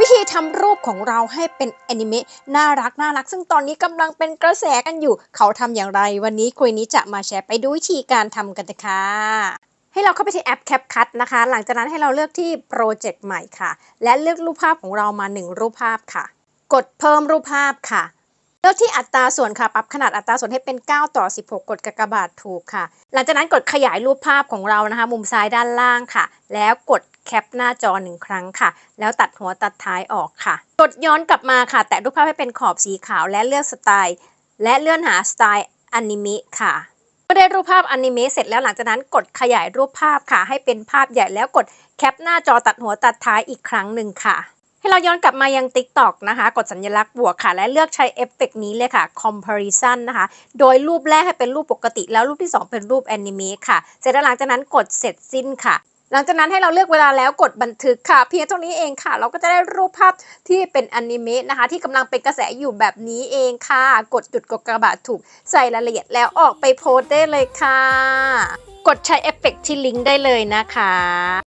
วิธีทำรูปของเราให้เป็นแอนิเมะน่ารักน่ารัก ซึ่งตอนนี้กำลังเป็นกระแสกันอยู่ เขาทำอย่างไร วันนี้คุยนี้จะมาแชร์ไปดูวิธีการทำกันนะคะให้เราเข้าไปที่แอป CapCut นะคะ หลังจากนั้นให้เราเลือกที่โปรเจกต์ใหม่ค่ะ และเลือกรูปภาพของเรามา 1 รูปภาพค่ะ กดเพิ่มรูปภาพค่ะ เลือกที่อัตราส่วนค่ะ ปรับขนาดอัตราส่วนให้เป็น 9 ต่อ 16 กดกากบาทถูกค่ะ หลังจากนั้นกดขยายรูปภาพของเรานะคะ มุมซ้ายด้านล่างค่ะ แล้วกด แคปหน้าจอหนึ่งครั้งค่ะ แล้วตัดหัวตัดท้ายออกค่ะ กดย้อนกลับมาค่ะ แตะรูปภาพให้เป็นขอบสีขาวและเลือกสไตล์ และเลื่อนหาสไตล์อนิเมะค่ะเมื่อได้รูปภาพอนิเมะเสร็จแล้วหลังจากนั้นกดขยายรูปภาพค่ะ ให้เป็นภาพใหญ่แล้วกดแคปหน้าจอตัดหัวตัดท้ายอีกครั้งหนึ่งค่ะ ให้เราย้อนกลับมายัง TikTok นะคะ กดสัญลักษณ์บวกค่ะ และเลือกใช้เอฟเฟกต์นี้เลยค่ะ Comparison นะคะ โดยรูปแรกให้เป็นรูปปกติ แล้วรูปที่ 2 เป็นรูปแอนิเมะค่ะ เสร็จแล้วหลังจากนั้นกดเสร็จสิ้นค่ะ หลังจากนั้นให้เราเลือกเวลาแล้วกดบันทึกค่ะ เพียงเท่านี้เองค่ะ เราก็จะได้รูปภาพที่เป็นอนิเมะนะคะ ที่กำลังเป็นกระแสอยู่แบบนี้เองค่ะ กดจุดกดกระบาดถูกใส่รายละเอียดแล้วออกไปโพสได้เลยค่ะ กดใช้เอฟเฟกที่ลิงก์ได้เลยนะคะ